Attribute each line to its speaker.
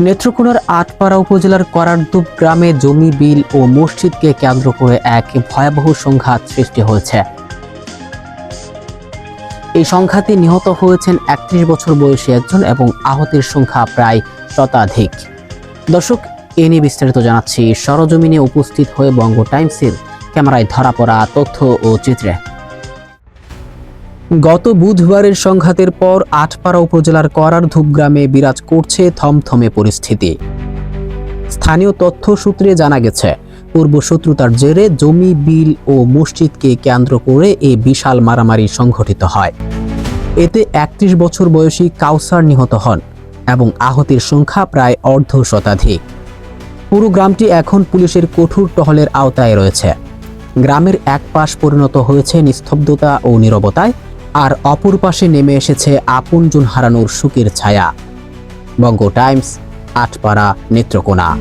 Speaker 1: নেত্রকোনার আটপাড়া উপজেলার করারদুপ গ্রামে জমি, বিল ও মসজিদকে কেন্দ্র করে এক ভয়াবহ সংঘাত সৃষ্টি হয়েছে। এই সংঘাতে নিহত হয়েছেন একত্রিশ বছর বয়সী একজন এবং আহতের সংখ্যা প্রায় শতাধিক। দর্শক, এ নিয়ে বিস্তারিত জানাচ্ছি। সরজমিনে উপস্থিত হয়ে বঙ্গ টাইমসের ক্যামেরায় ধরা পড়া তথ্য ও চিত্রে। গত বুধবারের সংঘাতের পর আটপাড়া উপজেলার করার ধূপ গ্রামে বিরাজ করছে থমথমে পরিস্থিতি। স্থানীয় তথ্য সূত্রে জানা গেছে, পূর্ব শত্রুতার জেরে জমি, বিল ও মসজিদকে কেন্দ্র করে এ বিশাল মারামারি সংঘটিত হয়। এতে একত্রিশ বছর বয়সী কাউসার নিহত হন এবং আহতের সংখ্যা প্রায় অর্ধ শতাধিক। পুরো গ্রামটি এখন পুলিশের কঠোর টহলের আওতায় রয়েছে। গ্রামের এক পাশ পরিণত হয়েছে নিস্তব্ধতা ও নীরবতায় আর অপর পাশে নেমে এসেছে আপনজন হারানোর সুখের ছায়া। বঙ্গ টাইমস আটপাড়া নেত্রকোনা।